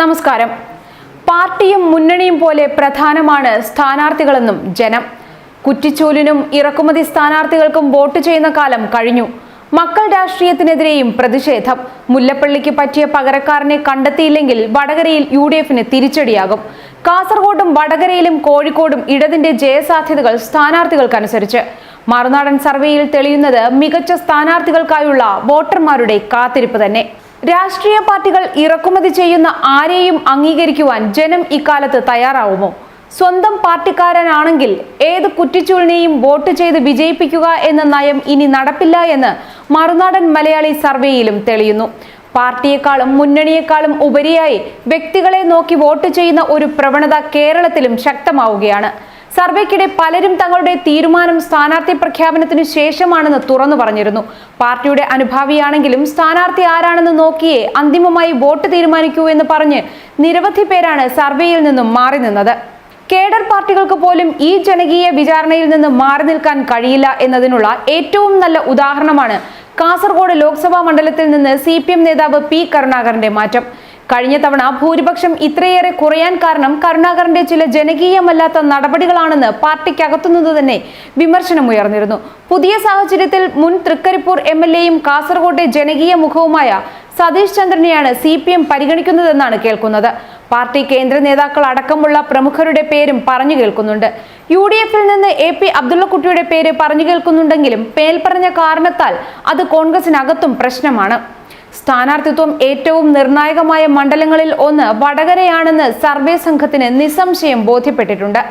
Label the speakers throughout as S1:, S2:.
S1: നമസ്കാരം. പാർട്ടിയും മുന്നണിയും പോലെ പ്രധാനമാണ് സ്ഥാനാർത്ഥികളെന്നും ജനം. കുറ്റിച്ചൂലിനും ഇറക്കുമതി സ്ഥാനാർത്ഥികൾക്കും വോട്ട് ചെയ്യുന്ന കാലം കഴിഞ്ഞു. മക്കൾ രാഷ്ട്രീയത്തിനെതിരെയും പ്രതിഷേധം. മുല്ലപ്പള്ളിക്ക് പറ്റിയ പകരക്കാരനെ കണ്ടെത്തിയില്ലെങ്കിൽ വടകരയിൽ യു ഡി എഫിന് തിരിച്ചടിയാകും. കാസർഗോഡും വടകരയിലും കോഴിക്കോടും ഇടതിന്റെ ജയസാധ്യതകൾ സ്ഥാനാർത്ഥികൾക്കനുസരിച്ച്. മറുനാടൻ സർവേയിൽ തെളിയുന്നത് മികച്ച സ്ഥാനാർത്ഥികൾക്കായുള്ള വോട്ടർമാരുടെ കാത്തിരിപ്പ് തന്നെ. രാഷ്ട്രീയ പാർട്ടികൾ ഇറക്കുമതി ചെയ്യുന്ന ആരെയും അംഗീകരിക്കുവാൻ ജനം ഇക്കാലത്ത് തയ്യാറാവുമോ? സ്വന്തം പാർട്ടിക്കാരനാണെങ്കിൽ ഏത് കുറ്റിച്ചൂളിനെയും വോട്ട് ചെയ്ത് വിജയിപ്പിക്കുക എന്ന നയം ഇനി നടപ്പില്ല എന്ന് മറുനാടൻ മലയാളി സർവേയിലും തെളിയുന്നു. പാർട്ടിയെക്കാളും മുന്നണിയെക്കാളും ഉപരിയായി വ്യക്തികളെ നോക്കി വോട്ട് ചെയ്യുന്ന ഒരു പ്രവണത കേരളത്തിലും ശക്തമാവുകയാണ്. സർവേക്കിടെ പലരും തങ്ങളുടെ തീരുമാനം സ്ഥാനാർത്ഥി പ്രഖ്യാപനത്തിനു ശേഷമാണെന്ന് തുറന്നു പറഞ്ഞിരുന്നു. പാർട്ടിയുടെ അനുഭാവിയാണെങ്കിലും സ്ഥാനാർത്ഥി ആരാണെന്ന് നോക്കിയേ അന്തിമമായി വോട്ട് തീരുമാനിക്കൂ എന്ന് പറഞ്ഞ് നിരവധി പേരാണ് സർവേയിൽ നിന്നും മാറി നിന്നത്. കേഡർ പാർട്ടികൾക്ക് പോലും ഈ ജനകീയ വിചാരണയിൽ നിന്ന് മാറി നിൽക്കാൻ കഴിയില്ല എന്നതിനുള്ള ഏറ്റവും നല്ല ഉദാഹരണമാണ് കാസർഗോഡ് ലോക്സഭാ മണ്ഡലത്തിൽ നിന്ന് സി നേതാവ് പി കരുണാകരന്റെ മാറ്റം. കഴിഞ്ഞ തവണ ഭൂരിപക്ഷം ഇത്രയേറെ കുറയാൻ കാരണം കരുണാകരന്റെ ചില ജനകീയമല്ലാത്ത നടപടികളാണെന്ന് പാർട്ടിക്കകത്തുനിന്ന് തന്നെ വിമർശനമുയർന്നിരുന്നു. പുതിയ സാഹചര്യത്തിൽ മുൻ തൃക്കരിപ്പൂർ എം എൽ എയും കാസർകോട്ടെ ജനകീയ മുഖവുമായ സതീഷ് ചന്ദ്രനെയാണ് സി പി എം പരിഗണിക്കുന്നതെന്നാണ് കേൾക്കുന്നത്. പാർട്ടി കേന്ദ്ര നേതാക്കൾ അടക്കമുള്ള പ്രമുഖരുടെ പേരും പറഞ്ഞു കേൾക്കുന്നുണ്ട്. യു ഡി എഫിൽ നിന്ന് എ പി അബ്ദുള്ളക്കുട്ടിയുടെ പേര് പറഞ്ഞു കേൾക്കുന്നുണ്ടെങ്കിലും മേൽപ്പറഞ്ഞ കാരണത്താൽ അത് കോൺഗ്രസിനകത്തും പ്രശ്നമാണ്. സ്ഥാനാർത്ഥിത്വം ഏറ്റവും നിർണായകമായ മണ്ഡലങ്ങളിൽ ഒന്ന് വടകരയാണെന്ന് സർവേ സംഘത്തിന് നിസ്സംശയം ബോധ്യപ്പെട്ടിട്ടുണ്ട്.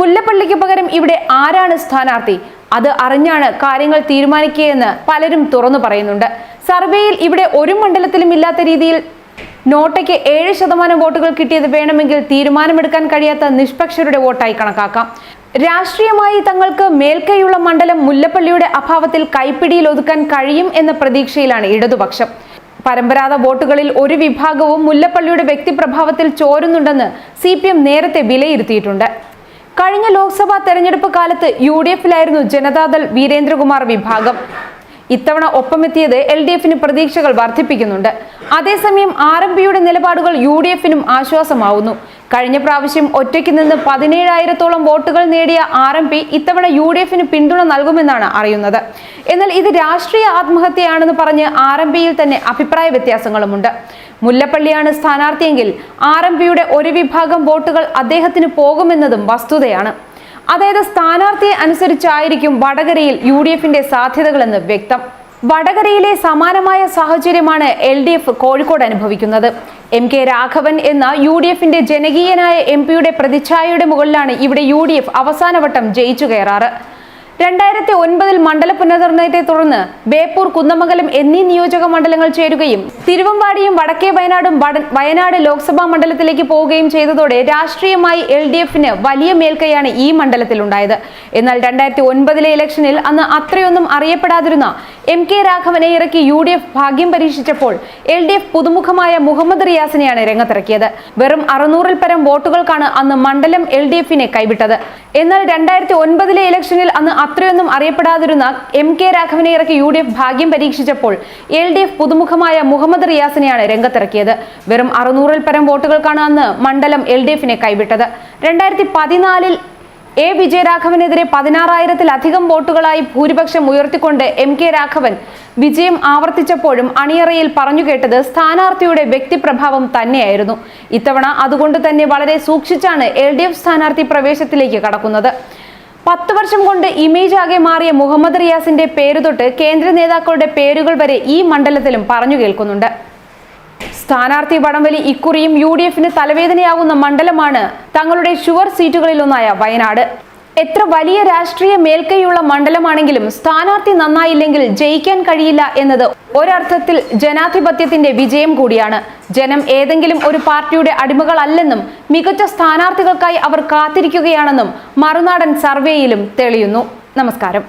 S1: മുല്ലപ്പള്ളിക്ക് പകരം ഇവിടെ ആരാണ് സ്ഥാനാർത്ഥി? അത് അറിഞ്ഞാണ് കാര്യങ്ങൾ തീരുമാനിക്കുകയെന്ന് പലരും തുറന്നു പറയുന്നുണ്ട്. സർവേയിൽ ഇവിടെ ഒരു മണ്ഡലത്തിലും ഇല്ലാത്ത രീതിയിൽ നോട്ടയ്ക്ക് ഏഴ് ശതമാനം വോട്ടുകൾ കിട്ടിയത് വേണമെങ്കിൽ തീരുമാനമെടുക്കാൻ കഴിയാത്ത നിഷ്പക്ഷരുടെ വോട്ടായി കണക്കാക്കാം. രാഷ്ട്രീയമായി തങ്ങൾക്ക് മേൽക്കൈയുള്ള മണ്ഡലം മുല്ലപ്പള്ളിയുടെ അഭാവത്തിൽ കൈപ്പിടിയിൽ ഒതുക്കാൻ കഴിയും എന്ന പ്രതീക്ഷയിലാണ് ഇടതുപക്ഷം. പരമ്പരാഗത വോട്ടുകളിൽ ഒരു വിഭാഗവും മുല്ലപ്പള്ളിയുടെ വ്യക്തിപ്രഭാവത്തിൽ ചോരുന്നുണ്ടെന്ന് സി പി എം നേരത്തെ വിലയിരുത്തിയിട്ടുണ്ട്. കഴിഞ്ഞ ലോക്സഭാ തെരഞ്ഞെടുപ്പ് കാലത്ത് യു ഡി എഫിലായിരുന്നു ജനതാദൾ വീരേന്ദ്രകുമാർ വിഭാഗം. ഇത്തവണ ഒപ്പമെത്തിയത് എൽ ഡി എഫിന് പ്രതീക്ഷകൾ വർദ്ധിപ്പിക്കുന്നുണ്ട്. അതേസമയം ആർ എം പിയുടെ നിലപാടുകൾ യു ഡി എഫിനും ആശ്വാസമാവുന്നു. കഴിഞ്ഞ പ്രാവശ്യം ഒറ്റയ്ക്ക് നിന്ന് പതിനേഴായിരത്തോളം വോട്ടുകൾ നേടിയ ആർ എം പി ഇത്തവണ യു ഡി എഫിന് പിന്തുണ നൽകുമെന്നാണ് അറിയുന്നത്. എന്നാൽ ഇത് രാഷ്ട്രീയ ആത്മഹത്യയാണെന്ന് പറഞ്ഞ് ആർ എം പിയിൽ തന്നെ അഭിപ്രായ വ്യത്യാസങ്ങളുമുണ്ട്. മുല്ലപ്പള്ളിയാണ് സ്ഥാനാർത്ഥിയെങ്കിൽ ആർ എം പിയുടെ ഒരു വിഭാഗം വോട്ടുകൾ അദ്ദേഹത്തിന് പോകുമെന്നതും വസ്തുതയാണ്. അതായത് സ്ഥാനാർത്ഥിയെ അനുസരിച്ചായിരിക്കും വടകരയിൽ യു ഡി എഫിന്റെ സാധ്യതകളെന്ന് വ്യക്തം. വടകരയിലെ സമാനമായ സാഹചര്യമാണ് എൽ ഡി എഫ് കോഴിക്കോട് അനുഭവിക്കുന്നത്. എം കെ രാഘവൻ എന്ന യു ഡി എഫിന്റെ ജനകീയനായ എം പിയുടെ പ്രതിച്ഛായയുടെ മുകളിലാണ് ഇവിടെ യു ഡി എഫ് അവസാനവട്ടം ജയിച്ചു കയറാറ്. രണ്ടായിരത്തി ഒൻപതിൽ മണ്ഡല പുനർനിർണയത്തെ തുടർന്ന് ബേപ്പൂർ കുന്നമംഗലം എന്നീ നിയോജക മണ്ഡലങ്ങൾ ചേരുകയും തിരുവമ്പാടിയും വടക്കേ വയനാടും വയനാട് ലോക്സഭാ മണ്ഡലത്തിലേക്ക് പോവുകയും ചെയ്തതോടെ രാഷ്ട്രീയമായി എൽ ഡി എഫിന് വലിയ മേൽക്കൈയാണ് ഈ മണ്ഡലത്തിലുണ്ടായത്. എന്നാൽ രണ്ടായിരത്തി ഒൻപതിലെ ഇലക്ഷനിൽ അന്ന് അത്രയൊന്നും അറിയപ്പെടാതിരുന്ന എം കെ രാഘവനെ ഇറക്കി യു ഡി എഫ് ഭാഗ്യം പരീക്ഷിച്ചപ്പോൾ എൽ ഡി എഫ് പുതുമുഖമായ മുഹമ്മദ് റിയാസിനെയാണ് രംഗത്തിറക്കിയത്. വെറും അറുന്നൂറിൽ പരം വോട്ടുകൾക്കാണ് അന്ന് മണ്ഡലം എൽ ഡി എഫിനെ കൈവിട്ടത്. എന്നാൽ രണ്ടായിരത്തി ഒൻപതിലെ ഇലക്ഷനിൽ അന്ന് അത്രയൊന്നും അറിയപ്പെടാതിരുന്ന എം കെ രാഘവനെ ഇറക്കി യു ഡി എഫ് ഭാഗ്യം പരീക്ഷിച്ചപ്പോൾ എൽ ഡി എഫ് പുതുമുഖമായ മുഹമ്മദ് റിയാസിനെയാണ് രംഗത്തിറക്കിയത്. വെറും അറുന്നൂറിൽ പരം വോട്ടുകൾക്കാണ് അന്ന് മണ്ഡലം എൽ ഡി എഫിനെ കൈവിട്ടത്. രണ്ടായിരത്തി പതിനാലിൽ എ വിജയരാഘവനെതിരെ പതിനാറായിരത്തിലധികം വോട്ടുകളായി ഭൂരിപക്ഷം ഉയർത്തിക്കൊണ്ട് എം കെ രാഘവൻ വിജയം ആവർത്തിച്ചപ്പോഴും അണിയറയിൽ പറഞ്ഞു കേട്ടത് സ്ഥാനാർത്ഥിയുടെ വ്യക്തിപ്രഭാവം തന്നെയായിരുന്നു. ഇത്തവണ അതുകൊണ്ട് തന്നെ വളരെ സൂക്ഷിച്ചാണ് എൽ ഡി എഫ് സ്ഥാനാർത്ഥി പ്രവേശത്തിലേക്ക് കടക്കുന്നത്. പത്ത് വർഷം കൊണ്ട് ഇമേജ് ആകെ മാറിയ മുഹമ്മദ് റിയാസിന്റെ പേര് തൊട്ട് കേന്ദ്ര നേതാക്കളുടെ പേരുകൾ വരെ ഈ മണ്ഡലത്തിലും പറഞ്ഞു കേൾക്കുന്നുണ്ട്. സ്ഥാനാർത്ഥി വടംവലി ഇക്കുറിയും യു ഡി എഫിന് തലവേദനയാകുന്ന മണ്ഡലമാണ് തങ്ങളുടെ ഷുവർ സീറ്റുകളിലൊന്നായ വയനാട്. എത്ര വലിയ രാഷ്ട്രീയ മേൽക്കൈയുള്ള മണ്ഡലമാണെങ്കിലും സ്ഥാനാർത്ഥി നന്നായില്ലെങ്കിൽ ജയിക്കാൻ കഴിയില്ല എന്നത് ഒരർത്ഥത്തിൽ ജനാധിപത്യത്തിന്റെ വിജയം കൂടിയാണ്. ജനം ഏതെങ്കിലും ഒരു പാർട്ടിയുടെ അടിമകളല്ലെന്നും മികച്ച സ്ഥാനാർത്ഥികൾക്കായി അവർ കാത്തിരിക്കുകയാണെന്നും മറുനാടൻ സർവേയിലും തെളിയുന്നു. നമസ്കാരം.